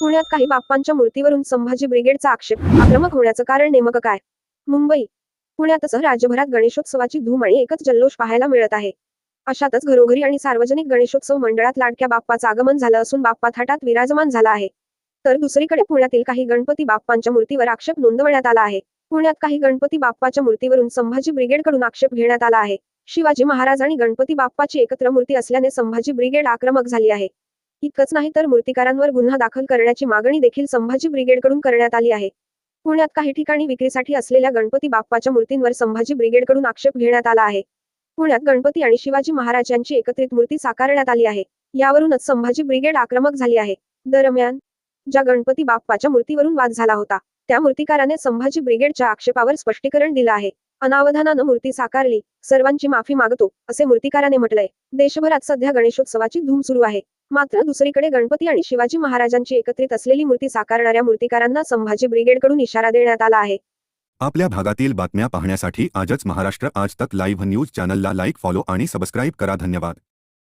पुण्यात काही बाप्पांच्या मूर्तीवरून संभाजी ब्रिगेडचा आक्षेप आक्रमक होण्याचं कारण नेमकं काय? मुंबई पुण्यातसह राज्यभरात गणेशोत्सवाची धूम आणि एकच जल्लोष पाहायला मिळत आहे. अशातच घरोघरी आणि सार्वजनिक गणेशोत्सव मंडळात लाडक्या बाप्पाचं आगमन झालं असून बाप्पा थाटात विराजमान झाला आहे. तर दुसरीकडे पुण्यातील काही गणपती बाप्पांच्या मूर्तीवर आक्षेप नोंदवण्यात आला आहे. पुण्यात काही गणपती बाप्पाच्या मूर्तीवरून संभाजी ब्रिगेडकडून आक्षेप घेण्यात आला आहे. शिवाजी महाराज आणि गणपती बाप्पाची एकत्र मूर्ती असल्याने संभाजी ब्रिगेड आक्रमक झाली आहे. इतकंच नाही तर मूर्तिकारांवर गुन्हा दाखल करण्याची मागणी देखील संभाजी ब्रिगेडकडून करण्यात आली आहे. पुण्यात काही ठिकाणी विक्रीसाठी असलेल्या गणपती बाप्पाच्या मूर्तींवर संभाजी ब्रिगेडकडून आक्षेप घेण्यात आला आहे. पुण्यात गणपती आणि शिवाजी महाराज यांची एकत्रित मूर्ती साकारण्यात आली आहे. यावरूनच संभाजी ब्रिगेड आक्रमक झाली आहे. दरम्यान ज्या गणपती बाप्पाच्या मूर्तीवरून वाद झाला होता त्या मूर्तिकाराने संभाजी ब्रिगेडच्या आक्षेपावर स्पष्टीकरण दिलं आहे. अनावधानानं मूर्ती साकारली सर्वांची माफी मागतो असे मूर्तिकाराने म्हटलंय. देशभरात सध्या गणेशोत्सवाची धूम सुरू आहे. मात्र दुसरीकडे गणपती आणि शिवाजी महाराजांची एकत्रित असलेली मूर्ती साकारणाऱ्या मूर्तीकारांना संभाजी ब्रिगेडकडून इशारा देण्यात आला आहे. आपल्या भागातील बातम्या पाहण्यासाठी आजच महाराष्ट्र आज तक लाईव्ह न्यूज चॅनलला लाईक फॉलो आणि सबस्क्राईब करा. धन्यवाद.